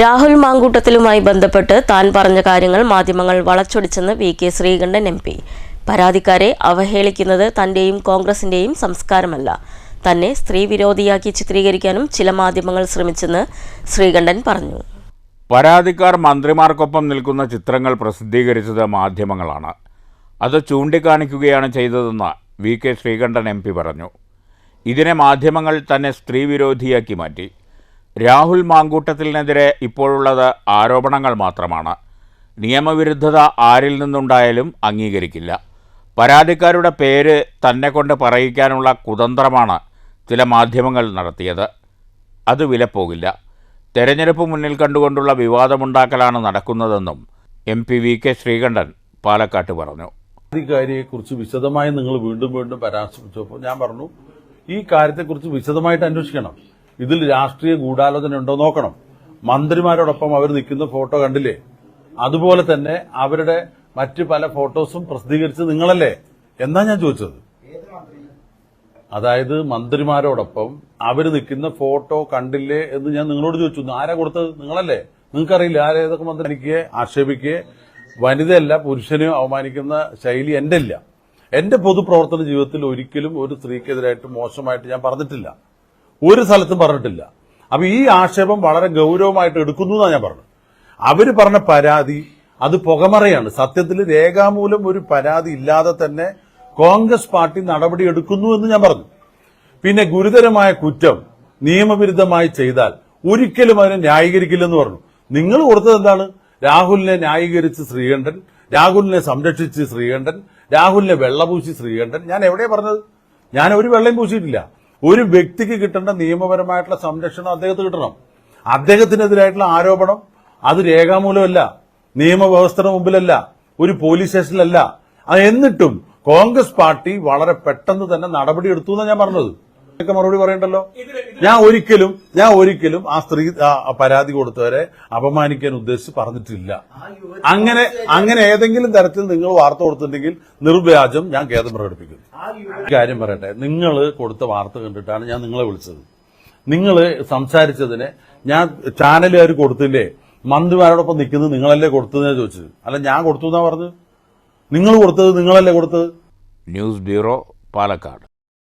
രാഹുൽ മാങ്കൂട്ടത്തിലുമായി ബന്ധപ്പെട്ട് താൻ പറഞ്ഞ കാര്യങ്ങൾ മാധ്യമങ്ങൾ വളച്ചൊടിച്ചെന്ന് V K Sreekandan M P. പരാതിക്കാരെ അവഹേളിക്കുന്നത് തന്റെയും കോൺഗ്രസിന്റെയും സംസ്കാരമല്ല. തന്നെ സ്ത്രീ വിരോധിയാക്കി ചിത്രീകരിക്കാനും ചില മാധ്യമങ്ങൾ ശ്രമിച്ചെന്ന് ശ്രീകണ്ഠൻ പറഞ്ഞു. പരാതിക്കാർ മന്ത്രിമാർക്കൊപ്പം നിൽക്കുന്ന ചിത്രങ്ങൾ പ്രസിദ്ധീകരിച്ചത് മാധ്യമങ്ങളാണ്. അത് ചൂണ്ടിക്കാണിക്കുകയാണ് ചെയ്തതെന്ന് V K Sreekandan M P പറഞ്ഞു. ഇതിനെ മാധ്യമങ്ങൾ തന്നെ സ്ത്രീ വിരോധിയാക്കി മാറ്റി. രാഹുൽ മാങ്കൂട്ടത്തിനെതിരെ ഇപ്പോഴുള്ളത് ആരോപണങ്ങൾ മാത്രമാണ്. നിയമവിരുദ്ധത ആരിൽ നിന്നുണ്ടായാലും അംഗീകരിക്കില്ല. പരാതിക്കാരുടെ പേര് തന്നെ കൊണ്ട് പറയിക്കാനുള്ള കുതന്ത്രമാണ് ചില മാധ്യമങ്ങൾ നടത്തിയത്. അത് വിലപ്പോകില്ല. തെരഞ്ഞെടുപ്പ് മുന്നിൽ കണ്ടുകൊണ്ടുള്ള വിവാദമുണ്ടാക്കലാണ് നടക്കുന്നതെന്നും M P V K Sreekandan പാലക്കാട്ട് പറഞ്ഞു. അധികാരിയെക്കുറിച്ച് വിശദമായി നിങ്ങൾ വീണ്ടും വീണ്ടും പരാമർശിച്ചപ്പോൾ ഞാൻ പറഞ്ഞു ഈ കാര്യത്തെക്കുറിച്ച് വിശദമായിട്ട് അന്വേഷിക്കണം. ഇതിൽ രാഷ്ട്രീയ ഗൂഢാലോചന ഉണ്ടോ നോക്കണം. മന്ത്രിമാരോടൊപ്പം അവർ നിൽക്കുന്ന ഫോട്ടോ കണ്ടില്ലേ? അതുപോലെ തന്നെ അവരുടെ മറ്റ് പല ഫോട്ടോസും പ്രസിദ്ധീകരിച്ചത് നിങ്ങളല്ലേ? എന്നാ ഞാൻ ചോദിച്ചത്. അതായത് മന്ത്രിമാരോടൊപ്പം അവർ നിൽക്കുന്ന ഫോട്ടോ കണ്ടില്ലേ എന്ന് ഞാൻ നിങ്ങളോട് ചോദിച്ചു. ആരാ കൊടുത്തത്? നിങ്ങളല്ലേ? നിങ്ങൾക്കറിയില്ല ആരേതൊക്കെ മന്ത്രി എനിക്ക് ആക്ഷേപിക്കുക? വനിതയല്ല പുരുഷനെയോ അവമാനിക്കുന്ന ശൈലി എന്റെ ഇല്ല എന്റെ പൊതുപ്രവർത്തന ജീവിതത്തിൽ ഒരിക്കലും ഒരു സ്ത്രീക്കെതിരായിട്ട് മോശമായിട്ട് ഞാൻ പറഞ്ഞിട്ടില്ല. ഒരു സ്ഥലത്തും പറഞ്ഞിട്ടില്ല. അപ്പൊ ഈ ആക്ഷേപം വളരെ ഗൗരവമായിട്ട് എടുക്കുന്നു എന്നാണ് ഞാൻ പറഞ്ഞത്. അവർ പറഞ്ഞ പരാതി അത് പുകമറയാണ്. സത്യത്തിൽ രേഖാമൂലം ഒരു പരാതി ഇല്ലാതെ തന്നെ കോൺഗ്രസ് പാർട്ടി നടപടി എടുക്കുന്നു എന്ന് ഞാൻ പറഞ്ഞു. പിന്നെ ഗുരുതരമായ കുറ്റം നിയമവിരുദ്ധമായി ചെയ്താൽ ഒരിക്കലും അതിനെ ന്യായീകരിക്കില്ലെന്ന് പറഞ്ഞു. നിങ്ങൾ കൊടുത്തത് എന്താണ്? രാഹുലിനെ ന്യായീകരിച്ച് ശ്രീകണ്ഠൻ രാഹുലിനെ സംരക്ഷിച്ച് ശ്രീകണ്ഠൻ രാഹുലിനെ വെള്ളപൂശി ശ്രീകണ്ഠൻ. ഞാൻ എവിടെയാ പറഞ്ഞത്? ഞാൻ ഒരു വെള്ളം പൂശിയിട്ടില്ല. ഒരു വ്യക്തിക്ക് കിട്ടേണ്ട നിയമപരമായിട്ടുള്ള സംരക്ഷണം അദ്ദേഹത്തിന് കിട്ടണം. അദ്ദേഹത്തിനെതിരായിട്ടുള്ള ആരോപണം അത് രേഖാമൂലമല്ല. നിയമവ്യവസ്ഥയുടെ മുമ്പിലല്ല. ഒരു പോലീസ് സ്റ്റേഷനിലല്ല. എന്നിട്ടും കോൺഗ്രസ് പാർട്ടി വളരെ പെട്ടെന്ന് തന്നെ നടപടിയെടുത്തു എന്നാണ് ഞാൻ പറഞ്ഞത്. ഒക്കെ മറുപടി പറയണ്ടല്ലോ? ഞാൻ ഒരിക്കലും ഞാൻ ഒരിക്കലും ആ സ്ത്രീ പരാതി കൊടുത്തവരെ അപമാനിക്കാൻ ഉദ്ദേശിച്ച് പറഞ്ഞിട്ടില്ല. അങ്ങനെ അങ്ങനെ ഏതെങ്കിലും തരത്തിൽ നിങ്ങൾ വാർത്ത കൊടുത്തിട്ടുണ്ടെങ്കിൽ നിർവ്യാജം ഞാൻ ഖേദം പ്രകടിപ്പിക്കുന്നു. കാര്യം പറയട്ടെ. നിങ്ങൾ കൊടുത്ത വാർത്ത കണ്ടിട്ടാണ് ഞാൻ നിങ്ങളെ വിളിച്ചത്. നിങ്ങൾ സംസാരിച്ചതിന് ഞാൻ ചാനലുകാർ കൊടുത്തില്ലേ? മന്ത്രിമാരോടൊപ്പം നിൽക്കുന്നത് നിങ്ങളല്ലേ കൊടുത്തതെന്ന് ചോദിച്ചത്. അല്ല ഞാൻ കൊടുത്തു എന്നാ പറഞ്ഞത്? നിങ്ങൾ കൊടുത്തത് നിങ്ങളല്ലേ കൊടുത്തത്? News bureau Palakkad.